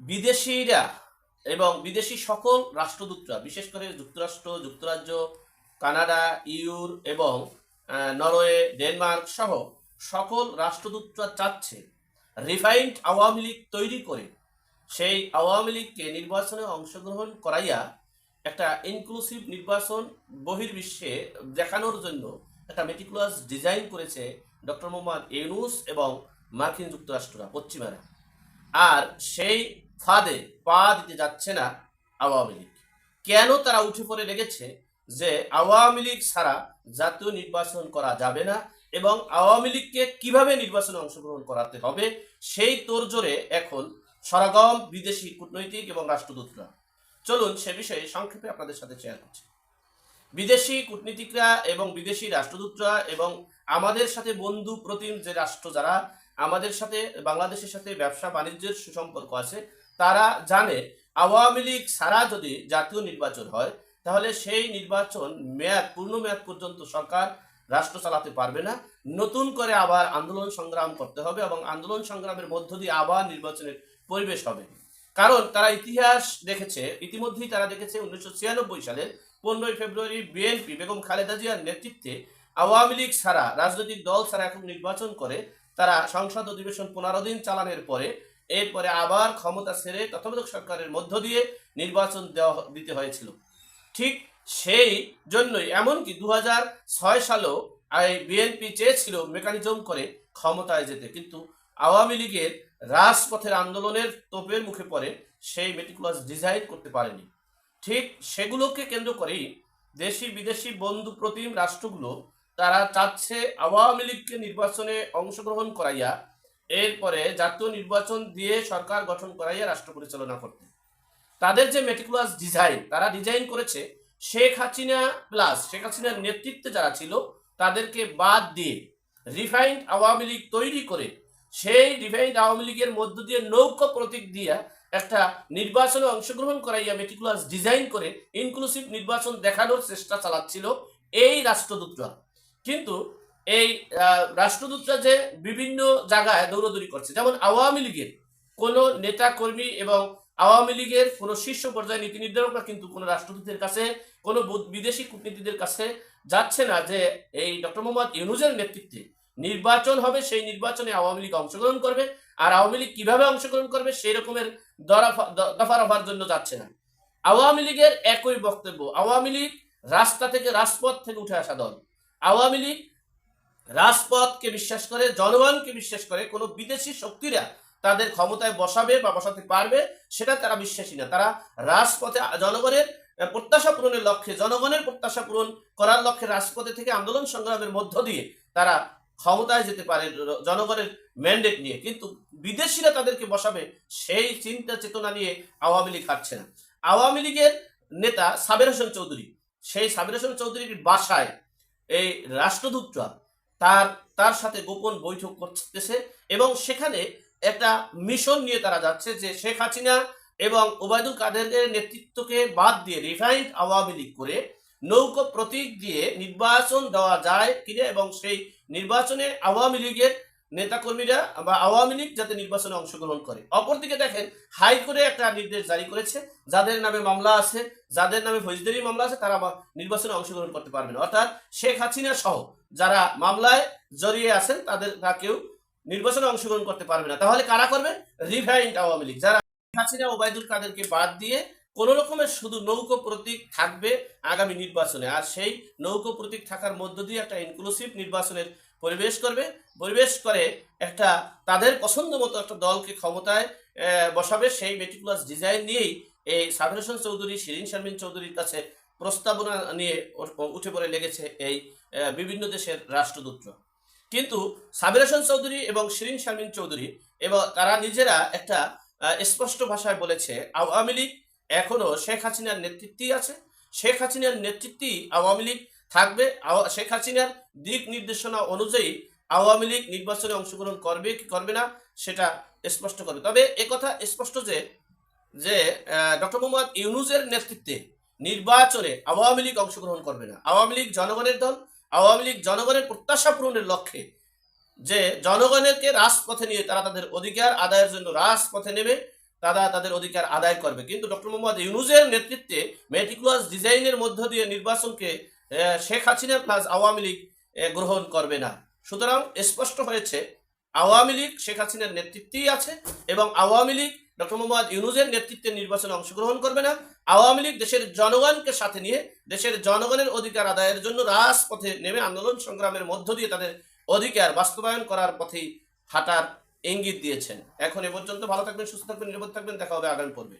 বিদেশিরা এবং বিদেশি সকল রাষ্ট্রদূতরা, বিশেষ করে যুক্তরাষ্ট্র, যুক্তরাজ্য, কানাডা, ইউর এবং নরওয়ে, ডেনমার্ক সহ সকল রাষ্ট্রদূতরা চাচ্ছে রিফাইন্ড আওয়ামী লীগ তৈরি করে। সেই আওয়ামী লীগকে নির্বাচনে অংশগ্রহণ করাইয়া একটা ইনক্লুসিভ নির্বাচন বহির্বিশ্বে দেখানোর জন্য একটা মেটিকুলাস ডিজাইন করেছে ডক্টর মোহাম্মদ ইউনুস এবং মার্কিন যুক্তরাষ্ট্ররা, পশ্চিমারা। আর সেই ফাঁদে পা দিতে যাচ্ছে না আওয়ামী লীগ। কেন তারা উঠে পড়ে লেগেছে যে আওয়ামী লীগ ছাড়া জাতীয় নির্বাচন করা যাবে না এবং আওয়ামী লীগকে কীভাবে নির্বাচনে অংশগ্রহণ করাতে হবে সেই তোড়জোড়ে এখন সরাগম বিদেশি কূটনৈতিক এবং রাষ্ট্রদূতরা। চলুন সে বিষয়ে সংক্ষেপে আপনাদের সাথে শেয়ার করছি। বিদেশি কূটনীতিকরা এবং বিদেশি রাষ্ট্রদূতরা এবং আমাদের সাথে বন্ধু প্রতিম যে রাষ্ট্র যারা, আমাদের সাথে, বাংলাদেশের সাথে ব্যবসা বাণিজ্যের সুসম্পর্ক আছে তারা জানে আওয়ামী লীগ ছাড়া যদি জাতীয় নির্বাচন হয়, তাহলে সেই নির্বাচন মেয়াদ, পূর্ণ মেয়াদ পর্যন্ত সরকার রাষ্ট্র চালাতে পারবে না। নতুন করে আবার আন্দোলন সংগ্রাম করতে হবে এবং আন্দোলন সংগ্রামের মধ্য দিয়ে আবার নির্বাচনের পরিবেশ হবে। কারণ তারা ইতিহাস দেখেছে, ইতিমধ্যেই তারা দেখেছে উনিশশো ছিয়ানব্বই সালের পনেরোই ফেব্রুয়ারি বিএনপি, বেগম খালেদা জিয়ার নেতৃত্বে আওয়ামী লীগ ছাড়া, রাজনৈতিক দল ছাড়া এখন নির্বাচন করে, তারা সংসদ অধিবেশন পনেরো দিন চালানোর পরে এরপরে আবার ক্ষমতা ছেড়ে তত্ত্বাবধায়ক সরকারের মধ্য দিয়ে নির্বাচন দেওয়া দিতে হয়েছিল। ঠিক সেই জন্যই এমনকি দু হাজার ছয় সালেও বিএনপি চেয়েছিল মেকানিজম করে ক্ষমতায় যেতে। কিন্তু আওয়ামী লীগের রাজপথের আন্দোলনের তোপের মুখে পড়ে সেই মেটিকুলাস ডিজাইন করতে পারেনি। ঠিক সেগুলোকে কেন্দ্র করেই দেশি বিদেশি বন্ধু প্রতিম রাষ্ট্রগুলো তারা চাচ্ছে আওয়ামী লীগকে নির্বাচনে অংশগ্রহণ করাইয়া এরপরে জাতীয় নির্বাচন দিয়ে সরকার গঠন করাইয়া রাষ্ট্র পরিচালনা করতে তাদের যে মেটিকুলাস ডিজাইন তারা ডিজাইন করেছে, শেখ হাসিনা প্লাস শেখ হাসিনার নেতৃত্বে যারা ছিল, তাদেরকে বাদ দিয়ে রিফাইন্ড আওয়ামী লীগ তৈরি করে, সেই রিফাইন্ড আওয়ামী লীগের মধ্য দিয়ে নৌকা প্রতীক দিয়া একটা নির্বাচনে অংশগ্রহণ করাইয়া মেটিকুলাস ডিজাইন করে ইনক্লুসিভ নির্বাচন দেখানোর চেষ্টা চালাচ্ছিল এই রাষ্ট্রদূতরা। কিন্তু এই রাষ্ট্রদূতরা যে বিভিন্ন জায়গায় দৌড়দৌড়ি করছে, যেমন আওয়ামী লীগের কোনো নেতা, কর্মী এবং আওয়ামী লীগের কোনো শীর্ষ পর্যায়ে নীতি নির্ধারকরা কিন্তু কোনো রাষ্ট্রদূতের কাছে, কোনো বিদেশি কূটনীতিদের কাছে যাচ্ছে না যে এই ডক্টর মোহাম্মদ ইউনুজের নেতৃত্বে নির্বাচন হবে, সেই নির্বাচনে আওয়ামী লীগ অংশগ্রহণ করবে। আর আওয়ামী লীগ কীভাবে অংশগ্রহণ করবে, সেই রকমের দফা রফার জন্য যাচ্ছে না। আওয়ামী লীগের একই বক্তব্য, আওয়ামী লীগ রাস্তা থেকে রাজপথ থেকে উঠে আসা দল, আওয়ামী লীগ রাজপথকে বিশ্বাস করে, জনগণকে বিশ্বাস করে, কোনো বিদেশি শক্তিরা তাদের ক্ষমতায় বসাবে বা বসাতে পারবে, সেটা তারা বিশ্বাসী না। তারা রাজপথে জনগণের প্রত্যাশা পূরণের লক্ষ্যে, জনগণের প্রত্যাশা পূরণ করার লক্ষ্যে রাজপথে থেকে আন্দোলন সংগ্রামের মধ্য দিয়ে তারা ক্ষমতায় যেতে পারে, জনগণের ম্যান্ডেট নিয়ে। কিন্তু বিদেশিরা তাদেরকে বসাবে, সেই চিন্তা চেতনা নিয়ে আওয়ামী লীগ হাঁটছে না। আওয়ামী লীগের নেতা সাবের হোসেন চৌধুরী, সেই সাবের হোসেন চৌধুরীর বাসায় এই রাষ্ট্রদূতরা তার তার সাথে গোপন বৈঠক করতেছে এবং সেখানে একটা মিশন নিয়ে তারা যাচ্ছে যে শেখ হাসিনা এবং ওবায়দুল কাদেরের নেতৃত্বকে বাদ দিয়ে রিফাইন্ড আওয়ামী লীগ করে নৌকো প্রতীক দিয়ে নির্বাচন দেওয়া যায় কিনা এবং সেই নির্বাচনে আওয়ামী লীগের নেতাকর্মীরা বা আওয়ামী লীগ যাতে নির্বাচনে অংশগ্রহণ করে। অপরদিকে দেখেন, হাইকোর্টে একটা নির্দেশ জারি করেছে, যাদের নামে মামলা আছে, যাদের নামে ফৌজদারি মামলা আছে, তারা নির্বাচনে অংশগ্রহণ করতে পারবে না। অর্থাৎ শেখ হাসিনা সহ যারা মামলায় জড়িয়ে আছেন তাদের তা কেউ নির্বাচনে অংশগ্রহণ করতে পারবে না। তাহলে কারা করবে? রিফাইন্ড আওয়ামী লীগ। যারা হাসিনা, ওবায়দুল কাদেরকে বাদ দিয়ে কোন রকমের শুধু নৌকো প্রতীক থাকবে আগামী নির্বাচনে। আর সেই নৌকো প্রতীক থাকার মধ্য দিয়ে একটা ইনক্লুসিভ নির্বাচনের পরিবেশ করবে। পরিবেশ করে একটা তাদের পছন্দ মতো একটা দলকে ক্ষমতায় বসাবে। সেই মেটিকুলাস ডিজাইন নিয়েই এই হোসেন চৌধুরী, শিরিন শারমিন চৌধুরীর কাছে প্রস্তাবনা নিয়ে উঠে পড়ে লেগেছে এই বিভিন্ন দেশের রাষ্ট্রদূতরা কিন্তু সাবির হোসেন চৌধুরী এবং শিরিন শারমিন চৌধুরী এবং তারা নিজেরা একটা স্পষ্ট ভাষায় বলেছে, আওয়ামী লীগ এখনও শেখ হাসিনার নেতৃত্বেই আছে। শেখ হাসিনার নেতৃত্বেই আওয়ামী লীগ থাকবে। শেখ হাসিনার দিক নির্দেশনা অনুযায়ী আওয়ামী লীগ নির্বাচনে অংশগ্রহণ করবে কি করবে না, সেটা স্পষ্ট করবে। তবে একথা স্পষ্ট যে যে ডক্টর মোহাম্মদ ইউনুজের নেতৃত্বে নির্বাচনে আওয়ামী লীগ অংশগ্রহণ করবে না। আওয়ামী লীগ জনগণের দল, আওয়ামী লীগ জনগণের প্রত্যাশা পূরণের লক্ষ্যে যে জনগণেরকে রাজপথে নিয়ে তারা তাদের অধিকার আদায়ের জন্য রাজপথে নেবে, তারা তাদের অধিকার আদায় করবে। কিন্তু ডক্টর মোহাম্মদ ইউনুসের নেতৃত্বে মেটিকুলাস ডিজাইনের মধ্য দিয়ে নির্বাচনকে শেখ হাসিনা প্লাস আওয়ামী লীগ গ্রহণ করবে না। সুতরাং স্পষ্ট হয়েছে, আওয়ামী লীগ শেখ হাসিনার নেতৃত্বেই আছে এবং আওয়ামী লীগ ডক্টর মোহাম্মদ ইউনুজের নেতৃত্বে নির্বাচনে অংশগ্রহণ করবে না। আওয়ামী লীগ দেশের জনগণকে সাথে নিয়ে দেশের জনগণের অধিকার আদায়ের জন্য রাজপথে নেমে আন্দোলন সংগ্রামের মধ্য দিয়ে তাদের অধিকার বাস্তবায়ন করার পথেই হাঁটার ইঙ্গিত দিয়েছেন। এখন এ পর্যন্ত ভালো থাকবেন, সুস্থ থাকবেন, নিরাপদ থাকবেন। দেখা হবে আগামী পর্বে।